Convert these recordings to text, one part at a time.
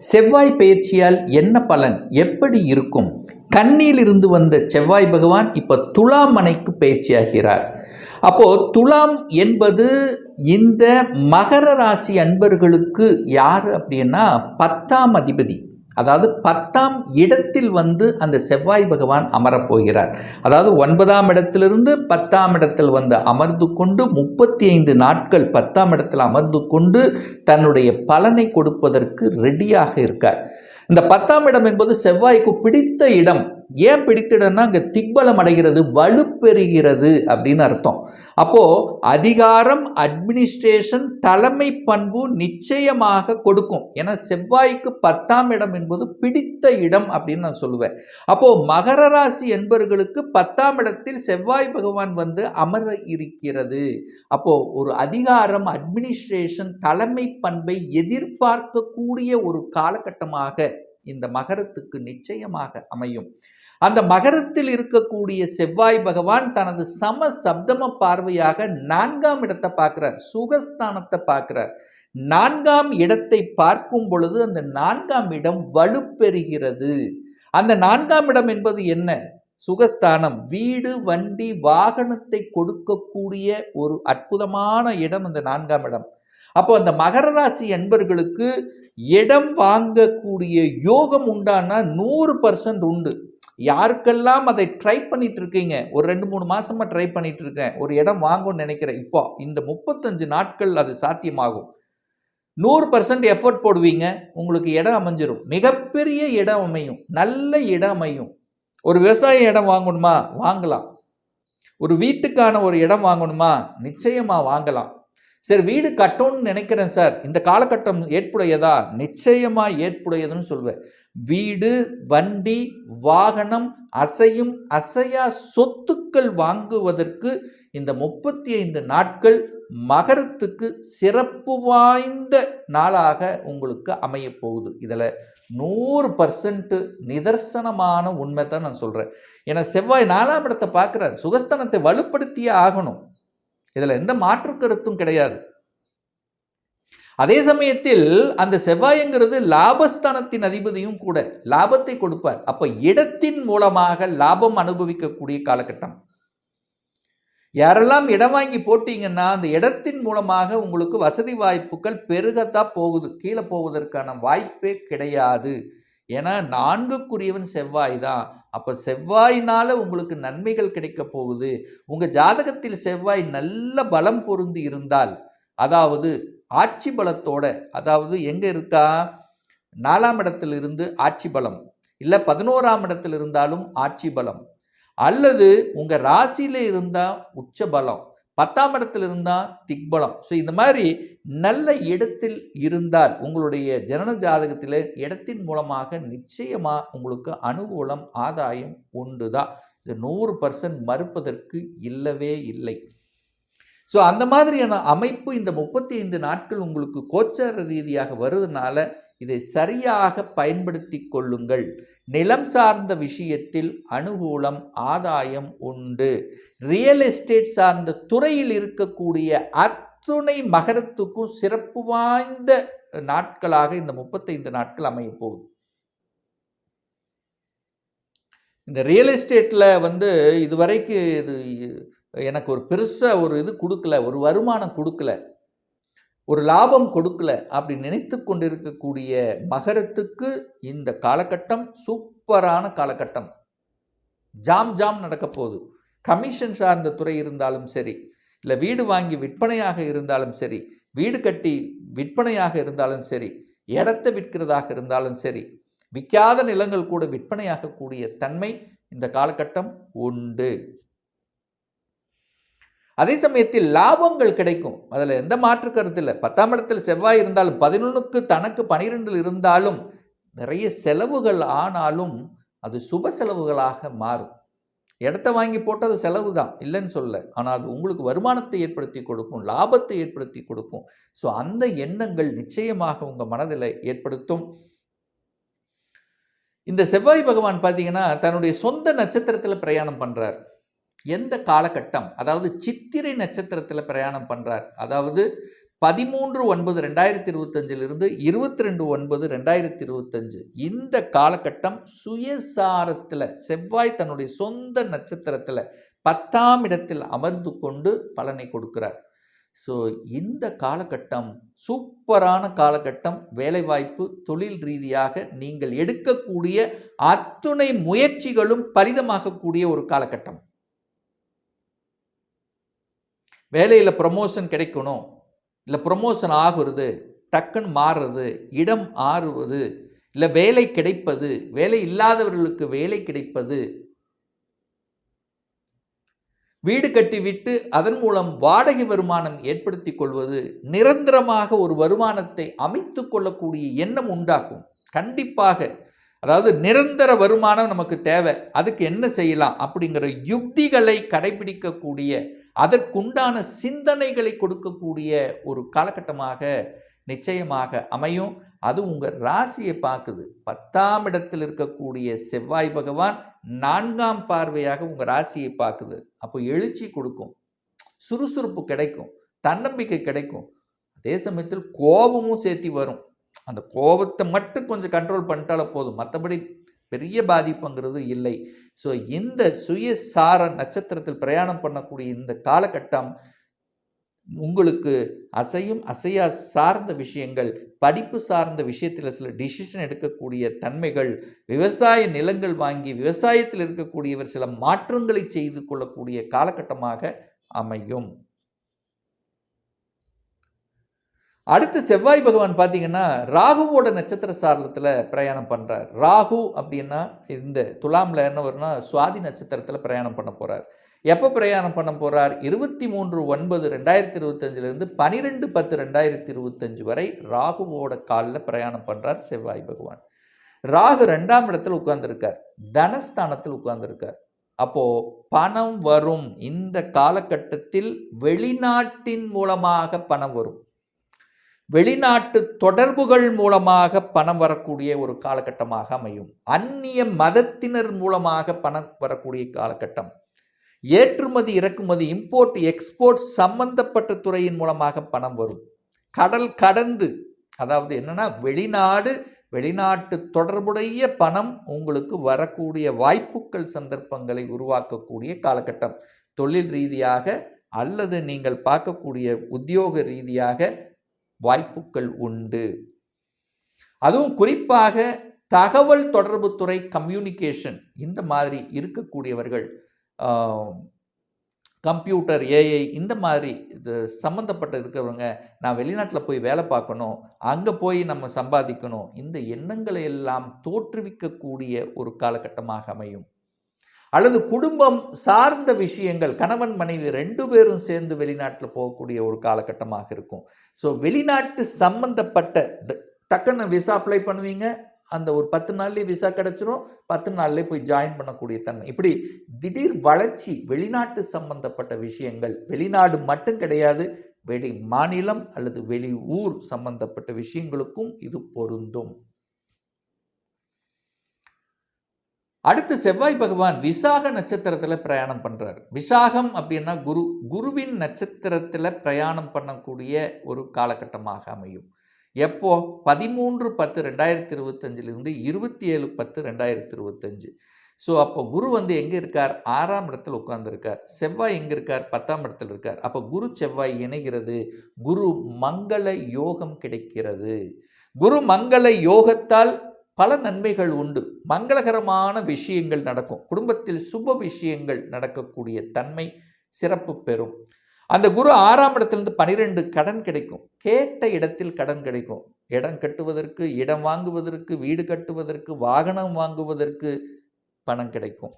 செவ்வாய் பயிற்சியால் என்ன பலன்? எப்படி இருக்கும்? கண்ணியிலிருந்து வந்த செவ்வாய் பகவான் இப்போ துலாம் மனைக்கு பயிற்சியாகிறார். அப்போது துலாம் என்பது இந்த மகர ராசி அன்பர்களுக்கு யார் அப்படின்னா பத்தாம் அதிபதி. அதாவது பத்தாம் இடத்தில் வந்து அந்த செவ்வாய் பகவான் அமரப்போகிறார். அதாவது ஒன்பதாம் இடத்திலிருந்து பத்தாம் இடத்தில் வந்து அமர்ந்து கொண்டு முப்பத்தி ஐந்து நாட்கள் பத்தாம் இடத்தில் அமர்ந்து கொண்டு தன்னுடைய பலனை கொடுப்பதற்கு ரெடியாக இருக்கார். இந்த பத்தாம் இடம் என்பது செவ்வாய்க்கு பிடித்த இடம். ஏன் பிடித்திடன்னா அங்கே திக்பலம் அடைகிறது வலுப்பெறுகிறது அப்படின்னு அர்த்தம். அப்போது அதிகாரம் அட்மினிஸ்ட்ரேஷன் தலைமை பண்பு நிச்சயமாக கொடுக்கும். ஏன்னா செவ்வாய்க்கு பத்தாம் இடம் என்பது பிடித்த இடம் அப்படின்னு நான் சொல்லுவேன். அப்போது மகர ராசி என்பவர்களுக்கு பத்தாம் இடத்தில் செவ்வாய் பகவான் வந்து அமர இருக்கிறது. அப்போது ஒரு அதிகாரம் அட்மினிஸ்ட்ரேஷன் தலைமை பண்பை எதிர்பார்க்கக்கூடிய ஒரு காலகட்டமாக இந்த மகரத்துக்கு நிச்சயமாக அமையும். அந்த மகரத்தில் இருக்கக்கூடிய செவ்வாய் பகவான் தனது சம சப்தம பார்வையாக நான்காம் இடத்தை பார்க்கிறார். சுகஸ்தானத்தை பார்க்கிறார். நான்காம் இடத்தை பார்க்கும் பொழுது அந்த நான்காம் இடம் வலுப்பெறுகிறது. அந்த நான்காம் இடம் என்பது என்ன? சுகஸ்தானம். வீடு வண்டி வாகனத்தை கொடுக்கக்கூடிய ஒரு அற்புதமான இடம் அந்த நான்காம் இடம். அப்போ அந்த மகர ராசி என்பர்களுக்கு இடம் வாங்கக்கூடிய யோகம் உண்டானா நூறு பர்சன்ட் உண்டு. யாருக்கெல்லாம் அதை ட்ரை பண்ணிட்டு இருக்கீங்க ஒரு ரெண்டு மூணு மாசமா ட்ரை பண்ணிட்டு இருக்கேன் ஒரு இடம் வாங்கும்னு நினைக்கிறேன். இப்போ இந்த முப்பத்தஞ்சு நாட்கள் அது சாத்தியமாகும். நூறு பர்சன்ட் எஃபர்ட் போடுவீங்க. உங்களுக்கு இடம் அமைஞ்சிரும். மிகப்பெரிய இடம் அமையும். நல்ல இடம் அமையும். ஒரு விவசாய இடம் வாங்கணுமா? வாங்கலாம். ஒரு வீட்டுக்கான ஒரு இடம் வாங்கணுமா? நிச்சயமா வாங்கலாம். சரி வீடு கட்டணும்னு நினைக்கிறேன் சார். இந்த காலகட்டம் ஏற்புடையதா? நிச்சயமாக ஏற்புடையதுன்னு சொல்வேன். வீடு வண்டி வாகனம் அசையும் அசையா சொத்துக்கள் வாங்குவதற்கு இந்த முப்பத்தி ஐந்து நாட்கள் மகரத்துக்கு சிறப்பு வாய்ந்த நாளாக உங்களுக்கு அமைய போகுது. இதில் நூறு பர்சன்ட் நிதர்சனமான உண்மை தான் நான் சொல்கிறேன் ஏன்னா செவ்வாய் நாலாம் இடத்தை பார்க்குறாரு. சுகஸ்தானத்தை வலுப்படுத்தியே ஆகணும். இதில் எந்த மாற்று கருத்தும் கிடையாது. அதே சமயத்தில் அந்த செவ்வாய்ங்கிறது லாபஸ்தானத்தின் அதிபதியும் கூட லாபத்தை கொடுப்பார். அப்போ இடத்தின் மூலமாக லாபம் அனுபவிக்கக்கூடிய காலகட்டம். யாரெல்லாம் இடம் வாங்கி போட்டீங்கன்னா அந்த இடத்தின் மூலமாக உங்களுக்கு வசதி வாய்ப்புகள் பெருகத்தான் போகுது. கீழே போவதற்கான வாய்ப்பே கிடையாது. ஏன்னா நான்குக்குரியவன் செவ்வாய் தான். அப்போ செவ்வாயினால் உங்களுக்கு நன்மைகள் கிடைக்க போகுது. உங்கள் ஜாதகத்தில் செவ்வாய் நல்ல பலம் பொருந்தி இருந்தால் அதாவது ஆட்சி பலத்தோட அதாவது எங்கே இருக்கா? நாலாம் இடத்திலிருந்து ஆட்சி பலம். இல்லை பதினோராம் இடத்தில் இருந்தாலும் ஆட்சி பலம். அல்லது உங்கள் ராசியில் இருந்தால் உச்ச பலம். பத்தாம் இடத்தில் இருந்தால் திக்பலம் ஸோ இந்த மாதிரி நல்ல இடத்தில் இருந்தால் உங்களுடைய ஜனன ஜாதகத்தில் இடத்தின் மூலமாக நிச்சயமாக உங்களுக்கு அனுகூலம் ஆதாயம் உண்டு தான் இது நூறு பர்சன்ட் மறுப்பதற்கு இல்லவே இல்லை. ஸோ அந்த மாதிரியான அமைப்பு இந்த முப்பத்தி ஐந்து நாட்கள் உங்களுக்கு கோச்சார ரீதியாக வருதுனால இதை சரியாக பயன்படுத்தி கொள்ளுங்கள். நிலம் சார்ந்த விஷயத்தில் அனுகூலம் ஆதாயம் உண்டு. ரியல் எஸ்டேட் சார்ந்த துறையில் இருக்கக்கூடிய அத்துணை மகரத்துக்கும் சிறப்பு வாய்ந்த நாட்களாக இந்த முப்பத்தைந்து நாட்கள் அமைய போகுது. இந்த ரியல் எஸ்டேட்டில் வந்து இதுவரைக்கு இது எனக்கு ஒரு பெருசாக ஒரு இது கொடுக்கல ஒரு வருமானம் கொடுக்கல. ஒரு லாபம் கொடுக்கல அப்படி நினைத்து கொண்டிருக்கக்கூடிய மகரத்துக்கு இந்த காலகட்டம் சூப்பரான காலகட்டம். ஜாம் ஜாம் நடக்க போகுது. கமிஷன் சார்ந்த துறை இருந்தாலும் சரி இல்லை வீடு வாங்கி விற்பனையாக இருந்தாலும் சரி வீடு கட்டி விற்பனையாக இருந்தாலும் சரி இடத்தை விற்கிறதாக இருந்தாலும் சரி விற்காத நிலங்கள் கூட விற்பனையாகக்கூடிய தன்மை இந்த காலகட்டம் உண்டு. அதே சமயத்தில் லாபங்கள் கிடைக்கும். அதில் எந்த மாற்று கருத்தில் பத்தாம் இடத்தில் செவ்வாய் இருந்தாலும் பதினொன்றுக்கு தனக்கு பனிரெண்டில் இருந்தாலும் நிறைய செலவுகள் ஆனாலும் அது சுப செலவுகளாக மாறும். இடத்த வாங்கி போட்டது செலவு தான் இல்லைன்னு சொல்ல ஆனால் அது உங்களுக்கு வருமானத்தை ஏற்படுத்தி கொடுக்கும் லாபத்தை ஏற்படுத்தி கொடுக்கும். ஸோ அந்த எண்ணங்கள் நிச்சயமாக உங்கள் மனதில் ஏற்படுத்தும். இந்த செவ்வாய் பகவான் பார்த்தீங்கன்னா தன்னுடைய சொந்த நட்சத்திரத்தில் பிரயாணம் பண்ணுறார் எந்த காலகட்டம்? அதாவது சித்திரை நட்சத்திரத்தில் பிரயாணம் பண்ணுறார் அதாவது பதிமூன்று ஒன்பது ரெண்டாயிரத்தி இருபத்தஞ்சிலிருந்து இருபத்தி ரெண்டு ஒன்பது ரெண்டாயிரத்தி இருபத்தஞ்சு இந்த காலகட்டம் சுயசாரத்தில் செவ்வாய் தன்னுடைய சொந்த நட்சத்திரத்தில் பத்தாம் இடத்தில் அமர்ந்து கொண்டு பலனை கொடுக்கிறார். ஸோ இந்த காலகட்டம் சூப்பரான காலகட்டம். வேலைவாய்ப்பு தொழில் ரீதியாக நீங்கள் எடுக்கக்கூடிய அத்துணை முயற்சிகளும் பலிதமாகக்கூடிய ஒரு காலகட்டம். வேலையில் ப்ரமோஷன் கிடைக்கணும். இல்லை ப்ரொமோஷன் ஆகுறது டக்குன்னு மாறுறது இடம் ஆறுவது இல்லை வேலை கிடைப்பது வேலை இல்லாதவர்களுக்கு வேலை கிடைப்பது. வீடு கட்டிவிட்டு அதன் மூலம் வாடகை வருமானம் ஏற்படுத்தி கொள்வது நிரந்தரமாக ஒரு வருமானத்தை அமைத்து கொள்ளக்கூடிய எண்ணம் உண்டாக்கும். கண்டிப்பாக அதாவது நிரந்தர வருமானம் நமக்கு தேவை அதுக்கு என்ன செய்யலாம் அப்படிங்கிற யுக்திகளை கடைபிடிக்கக்கூடிய அதற்குண்டான சிந்தனைகளை கொடுக்கக்கூடிய ஒரு காலகட்டமாக நிச்சயமாக அமையும். அது உங்கள் ராசியை பார்க்குது. பத்தாம் இடத்தில் இருக்கக்கூடிய செவ்வாய் பகவான் நான்காம் பார்வையாக உங்கள் ராசியை பார்க்குது. அப்போ எழுச்சி கொடுக்கும். சுறுசுறுப்பு கிடைக்கும். தன்னம்பிக்கை கிடைக்கும். அதே சமயத்தில் கோபமும் சேர்த்தி வரும். அந்த கோபத்தை மட்டும் கொஞ்சம் கண்ட்ரோல் பண்ணிட்டால போதும். மற்றபடி பெரிய பாதிப்புங்கிறது இல்லை. ஸோ இந்த சுயசார நட்சத்திரத்தில் பிரயாணம் பண்ணக்கூடிய இந்த காலகட்டம் உங்களுக்கு அசையும் அசையா சார்ந்த விஷயங்கள் படிப்பு சார்ந்த விஷயத்தில் சில டிசிஷன் எடுக்கக்கூடிய தன்மைகள் விவசாய நிலங்கள் வாங்கி விவசாயத்தில் இருக்கக்கூடியவர் சில மாற்றங்களை செய்து கொள்ளக்கூடிய காலகட்டமாக அமையும். அடுத்து செவ்வாய் பகவான் பார்த்தீங்கன்னா ராகுவோட நட்சத்திர சாரலத்தில் பிரயாணம் பண்ணுறார் ராகு அப்படின்னா இந்த துலாமில் என்ன வரும்னா சுவாதி நட்சத்திரத்தில் பிரயாணம் பண்ண போகிறார் எப்போ பிரயாணம் பண்ண போகிறார் இருபத்தி மூன்று ஒன்பது ரெண்டாயிரத்தி இருபத்தஞ்சிலேருந்து பனிரெண்டு பத்து ரெண்டாயிரத்தி இருபத்தஞ்சு வரை ராகுவோட காலில் பிரயாணம் பண்ணுறார் செவ்வாய் பகவான். ராகு ரெண்டாம் இடத்தில் உட்கார்ந்துருக்கார். தனஸ்தானத்தில் உட்கார்ந்துருக்கார். அப்போது பணம் வரும். இந்த காலகட்டத்தில் வெளிநாட்டின் மூலமாக பணம் வரும். வெளிநாட்டு தொடர்புகள் மூலமாக பணம் வரக்கூடிய ஒரு காலகட்டமாக அமையும். அந்நிய மதத்தினர் மூலமாக பணம் வரக்கூடிய காலகட்டம். ஏற்றுமதி இறக்குமதி இம்போர்ட் எக்ஸ்போர்ட் சம்பந்தப்பட்ட துறையின் மூலமாக பணம் வரும். கடல் கடந்து அதாவது என்னென்னா வெளிநாடு வெளிநாட்டு தொடர்புடைய பணம் உங்களுக்கு வரக்கூடிய வாய்ப்புகள் சந்தர்ப்பங்களை உருவாக்கக்கூடிய காலகட்டம். தொழில் ரீதியாக அல்லது நீங்கள் பார்க்கக்கூடிய உத்தியோக ரீதியாக வாய்ப்புகள் உண்டு. அதுவும் குறிப்பாக தகவல் தொடர்புத்துறை கம்யூனிகேஷன் இந்த மாதிரி இருக்கக்கூடியவர்கள் கம்ப்யூட்டர் ஏஐ இந்த மாதிரி இது சம்மந்தப்பட்ட இருக்கிறவங்க நான் வெளிநாட்டில் போய் வேலை பார்க்கணும் அங்கே போய் நம்ம சம்பாதிக்கணும் இந்த எண்ணங்களை எல்லாம் தோற்றுவிக்கக்கூடிய ஒரு காலகட்டமாக அமையும். அல்லது குடும்பம் சார்ந்த விஷயங்கள் கணவன் மனைவி ரெண்டு பேரும் சேர்ந்து வெளிநாட்டில் போகக்கூடிய ஒரு காலகட்டமாக இருக்கும். ஸோ வெளிநாட்டு சம்பந்தப்பட்ட டக்குன்னு விசா அப்ளை பண்ணுவீங்க. அந்த ஒரு பத்து நாள்லேயே விசா கிடச்சிரும். பத்து நாள்லேயே போய் ஜாயின் பண்ணக்கூடிய தன்மை. இப்படி திடீர் வளர்ச்சி வெளிநாட்டு சம்பந்தப்பட்ட விஷயங்கள் வெளிநாடு மட்டும் கிடையாது வெளி மாநிலம் அல்லது வெளி ஊர் சம்பந்தப்பட்ட விஷயங்களுக்கும் இது பொருந்தும். அடுத்து செவ்வாய் பகவான் விசாக நட்சத்திரத்தில் பிரயாணம் பண்ணுறார் விசாகம் அப்படின்னா குரு குருவின் நட்சத்திரத்தில் பிரயாணம் பண்ணக்கூடிய ஒரு காலகட்டமாக அமையும். எப்போ? பதிமூன்று பத்து ரெண்டாயிரத்தி இருபத்தஞ்சிலிருந்து இருபத்தி ஏழு பத்து ரெண்டாயிரத்தி இருபத்தஞ்சு ஸோ அப்போ குரு வந்து எங்கே இருக்கார்? ஆறாம் இடத்தில் உட்கார்ந்துருக்கார். செவ்வாய் எங்கே இருக்கார்? பத்தாம் இடத்தில் இருக்கார். அப்போ குரு செவ்வாய் இணைகிறது. குரு மங்கள யோகம் கிடைக்கிறது. குரு மங்கள யோகத்தால் பல நன்மைகள் உண்டு. மங்களகரமான விஷயங்கள் நடக்கும். குடும்பத்தில் சுப விஷயங்கள் நடக்கக்கூடிய தன்மை சிறப்பு பெறும். அந்த குரு ஆறாம் இடத்திலிருந்து பனிரெண்டு கடன் கிடைக்கும். கேட்ட இடத்தில் கடன் கிடைக்கும். இடம் கட்டுவதற்கு இடம் வாங்குவதற்கு வீடு கட்டுவதற்கு வாகனம் வாங்குவதற்கு பணம் கிடைக்கும்.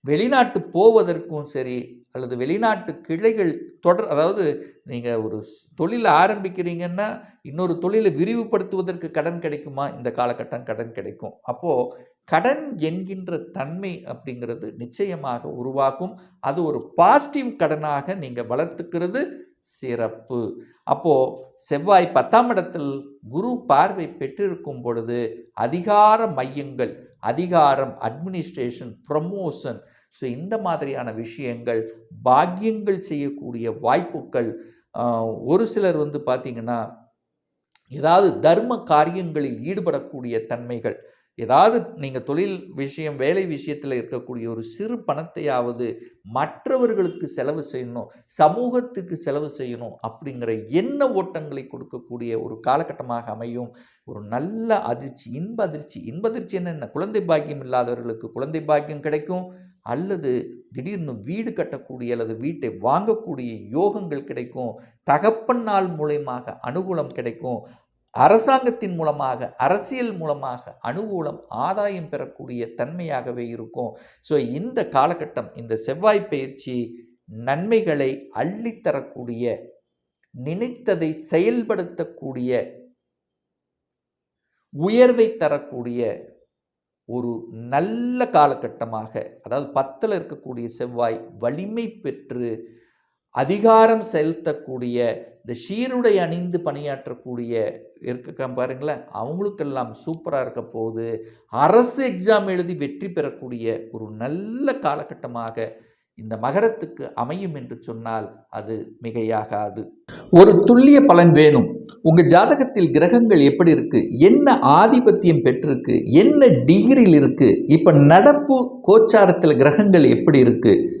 வெளிநாட்டு போவதற்கும் சரி அல்லது வெளிநாட்டு கிளைகள் தொடர் அதாவது நீங்கள் ஒரு தொழிலை ஆரம்பிக்கிறீங்கன்னா இன்னொரு தொழிலை விரிவுபடுத்துவதற்கு கடன் கிடைக்குமா? இந்த காலகட்டம் கடன் கிடைக்கும். அப்போது கடன் என்கின்ற தன்மை அப்படிங்கிறது நிச்சயமாக உருவாக்கும். அது ஒரு பாசிட்டிவ் கடனாக நீங்கள் வளர்த்துக்கிறது சிறப்பு. அப்போது செவ்வாய் பத்தாம் இடத்தில் குரு பார்வை பெற்றிருக்கும் பொழுது அதிகார மையங்கள் அதிகாரம் அட்மினிஸ்ட்ரேஷன் ப்ரமோஷன் ஸோ இந்த மாதிரியான விஷயங்கள் பாக்கியங்கள் செய்யக்கூடிய வாய்ப்புகள் ஒரு சிலர் வந்து பார்த்திங்கன்னா ஏதாவது தர்ம காரியங்களில் ஈடுபடக்கூடிய தன்மைகள் ஏதாவது நீங்கள் தொழில் விஷயம் வேலை விஷயத்தில் இருக்கக்கூடிய ஒரு சிறு பணத்தையாவது மற்றவர்களுக்கு செலவு செய்யணும் சமூகத்துக்கு செலவு செய்யணும் அப்படிங்கிற எண்ண ஓட்டங்களை கொடுக்கக்கூடிய ஒரு காலகட்டமாக அமையும். ஒரு நல்ல அதிர்ச்சி இன்ப அதிர்ச்சி இன்ப அதிர்ச்சி என்னென்ன? குழந்தை பாக்கியம் இல்லாதவர்களுக்கு குழந்தை பாக்கியம் கிடைக்கும். அல்லது திடீர்னு வீடு கட்டக்கூடிய அல்லது வீட்டை வாங்கக்கூடிய யோகங்கள் கிடைக்கும். தகப்பன் நாள் மூலயமாக அனுகூலம் கிடைக்கும். அரசாங்கத்தின் மூலமாக அரசியல் மூலமாக அனுகூலம் ஆதாயம் பெறக்கூடிய தன்மையாகவே இருக்கும். ஸோ இந்த காலகட்டம் இந்த செவ்வாய் பயிற்சி நன்மைகளை அள்ளித்தரக்கூடிய நினைத்ததை செயல்படுத்தக்கூடிய உயர்வை தரக்கூடிய ஒரு நல்ல காலகட்டமாக அதாவது பத்தில் இருக்கக்கூடிய செவ்வாய் வலிமை பெற்று அதிகாரம் செலுத்தக்கூடிய இந்த ஷீருடை அணிந்து பணியாற்றக்கூடிய இருக்க பாருங்களேன் அவங்களுக்கெல்லாம் சூப்பராக இருக்க போது அரசு எக்ஸாம் எழுதி வெற்றி பெறக்கூடிய ஒரு நல்ல காலகட்டமாக இந்த மகரத்துக்கு அமையும் என்று சொன்னால் அது மிகையாகாது. ஒரு துல்லிய பலன் வேணும். உங்கள் ஜாதகத்தில் கிரகங்கள் எப்படி இருக்குது என்ன ஆதிபத்தியம் பெற்றிருக்கு? என்ன டிகிரியில் இருக்குது இப்போ நடப்பு கோச்சாரத்தில் கிரகங்கள் எப்படி இருக்குது